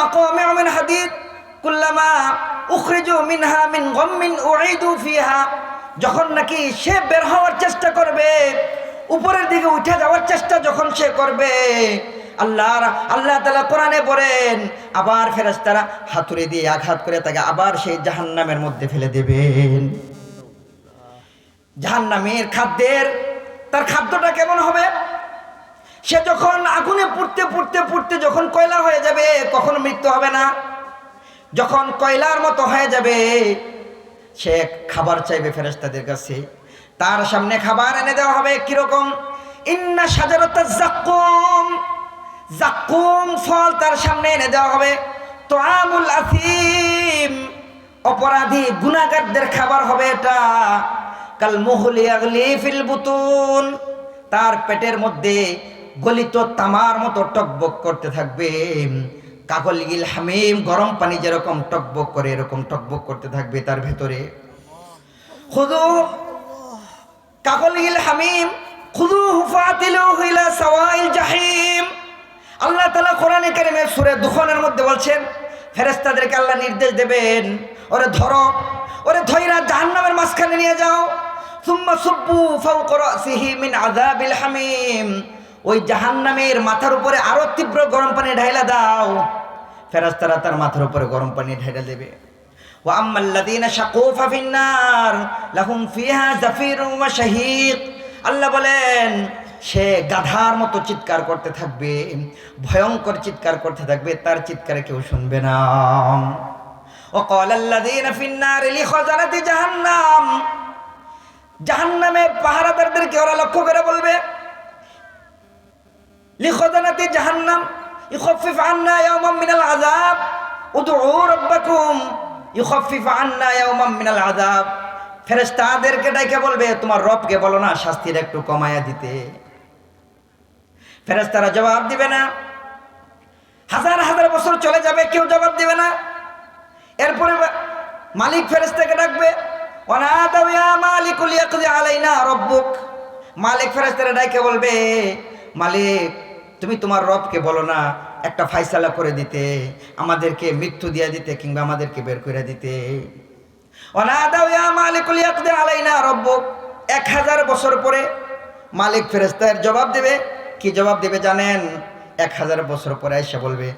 মাকামিউ মিন হাদিদ, কুল্লামা উখরিজু মিনহা মিন গাম্মিন উঈদু ফিহা। যখন নাকি সে বের হওয়ার চেষ্টা করবে, উপরের দিকে উঠে যাওয়ার চেষ্টা যখন সে করবে আল্লাহ আল্লাহ তালা কোরআনে বলেন, আবার ফেরেশতারা হাতুড়ি দিয়ে আঘাত করে তাকে আবার সেই জাহান্নামের মধ্যে ফেলে দেবেন। জাহান্নামের খাদ্যের, তার খাদ্যটা কেমন হবে? সে যখন আগুনে পুড়তে পুড়তে পুড়তে যখন কয়লা হয়ে যাবে কখনো মৃত্যু হবে না। যখন কয়লার মতো হয়ে যাবে, সে খাবার চাইবে ফেরেস্তাদের কাছে। তার সামনে খাবার এনে দেওয়া হবে কীরকম? ইন্না সাজারতা জাক্কুম। জাক্কুম ফল তার সামনে এনে দেওয়া হবে। তো আমুল আসিম অপরাধী গুনাগারদের খাবার হবে এটা। কাল মুহলি আগলি ফিল বুতুন। তার পেটের মধ্যে গলিত তামার মতো টকবক করতে থাকবে। কাকল গিল হামিম, গরম পানি যেরকম টকবক করে, এরকম টকবক করতে থাকবে তার ভেতরে। খুদু কাকল গিল হামিম, খুদু হুফাতিলু হইলা সাওয়াইল জাহিম। আল্লাহ তাআলা কোরআনে কারিমে সূরা দুখানের মধ্যে বলছেন, ফেরেশতাদেরকে আল্লাহ নির্দেশ দেবেন, ওরে ধরো, ওরে ধইরা জাহান্নামের মাঝখানে নিয়ে যাও। সুম্মা সুব্বু ফাওকা রাসিহি মিন আযাবিল হামিম। ওই জাহান্নামের মাথার উপরে আরো তীব্র গরম পানি ঢাইলা দাও ফেরেশতারা তার মাথার উপরে গরম পানি ঢাইলা দেবে ওয়া আম্মাল্লাযীনা শাকু ফাফিন্নার লাহুম ফিহা জাফিরুন ওয়া শাহীক আল্লাহ বলেন সে গাধার মতো চিৎকার করতে থাকবে ভয়ঙ্কর চিৎকার করতে থাকবে তার চিৎকারে কেউ শুনবে না وقال الذين في النار لخزنة جهنم জাহান্নামে পাহারাদারদেরকে ওরা লক্ষ্য করে বলবে লিখদানাতি জাহান্নাম। ইখফিফ আন্না ইয়াওমান মিনাল আযাব। উদউ রাব্বাকুম। ইখফিফ আন্না ইয়াওমান মিনাল আযাব। ফেরেশতাদেরকে ডাইকে বলবে, তোমার রবকে বলো না, শাস্তির একটু কমায়া দিতে। ফেরেশতারা জবাব দিবে না। হাজার হাজার বছর চলে যাবে, কেউ জবাব দিবে না। এরপরে মালিক ফেরেশতাকে ডাকবে, ওয়ানাদাউ মালিকুল ইয়াকদি আলাইনা রব্বুক। মালিক ফেরেশতারা ডাইকে বলবে, মালিক তুমি তোমার রবকে বলো না, একটা ফাইসালা করে দিতে, আমাদেরকে মৃত্যু দিয়ে দিতে কিংবা আমাদেরকে বের করে দিতে। আলাইনা রব্বুক এক হাজার বছর পরে মালিক ফেরেস্তার জবাব দেবে। কি জবাব দেবে জানেন? এক হাজার বছর পরে এসে বলবে,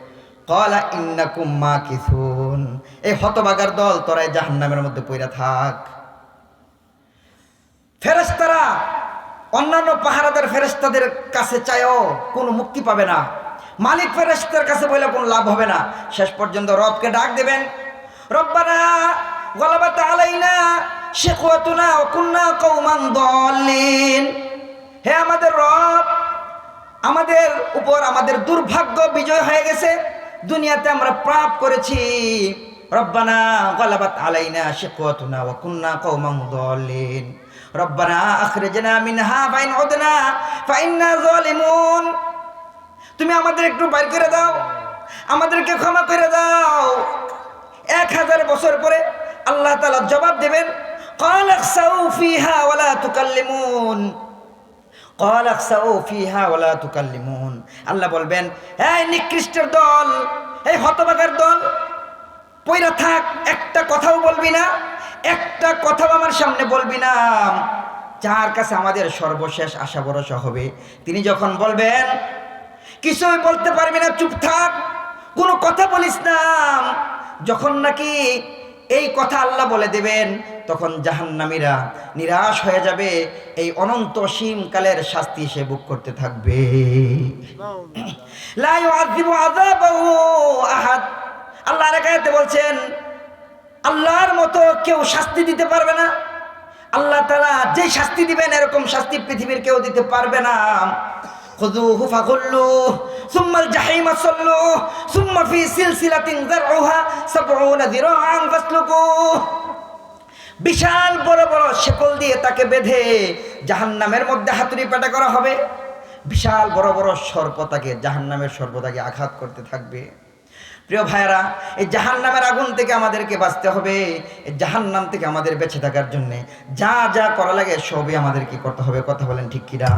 কলা ইন্নাকুম মা কিসুন এই হতবাগার দল তোরা জাহান্নামের মধ্যে পইরা থাক। ফেরেস্তারা অন্যান্য পাহারাদার ফেরেস্তাদের কাছে চায়ও কোনো মুক্তি পাবে না। মালিক ফেরেস্তার কাছে বলে কোনো লাভ হবে না। শেষ পর্যন্ত রবকে ডাক দেবেন। রব্বানা গলাবাত আলাইনা শেখওয়াতুনা অকুন্না কৌমান দলিন হে আমাদের রব, আমাদের উপর আমাদের দুর্ভাগ্য বিজয় হয়ে গেছে। দুনিয়াতে আমরা পাপ করেছি। রব্বানা গলাবাত আলাইনা শেখওয়াতুনা ওয়াকুন্না কৌমান দলিন রব্বানা আখরেজনা মিনহা ফাইন ওদনা ফাইন না জলিমুন তুমি আমাদের একটু বাইর করে দাও। আমাদেরকে ক্ষমা করে দাও। এক হাজার বছর পরে আল্লাহ তালা জবাব দেবেন আল্লাহ বলবেন হ্যাঁ নিকৃষ্টের দল, এই হতবাগার দল, পইরা থাক, একটা কথাও বলবি না একটা কথাও আমার সামনে বলবি না। যার কাছে আমাদের সর্বশেষ আশা ভরসা হবে তিনি যখন বলবেন কিছুই বলতে পারবি না চুপ থাক কোনো কথা বলিস না। যখন নাকি এই কথা আল্লাহ বলে দেবেন তখন জাহান্নামীরা নিরাশ হয়ে যাবে এই অনন্ত সীমকালের শাস্তি সে বুক করতে থাকবে। আল্লাহ বলছেন আল্লাহর মতো কেউ শাস্তি দিতে পারবে না আল্লাহ তালা যে শাস্তি দিবেন এরকম শাস্তি পৃথিবীর কেউ দিতে পারবে না খুযুহু ফাগুল্লুহ ثم الجحيم صلوه ثم في سلسلة ذرعها سبعون ذراعا فاسلكوه বিশাল বড় বড় শেকল দিয়ে তাকে বেঁধে জাহান্নামের মধ্যে হাতুড়ি পেটা করা হবে বিশাল বড় বড় সর্প তাকে জাহান্নামের সর্প তাকে আঘাত করতে থাকবে প্রিয় ভাইয়েরা, এই জাহান নামের আগুন থেকে আমাদেরকে বাঁচতে হবে, এই জাহান নাম থেকে আমাদের বেঁচে থাকার জন্যে। যা যা করা লাগে সবই আমাদেরকে করতে হবে, কথা বলেন ঠিক কিনা?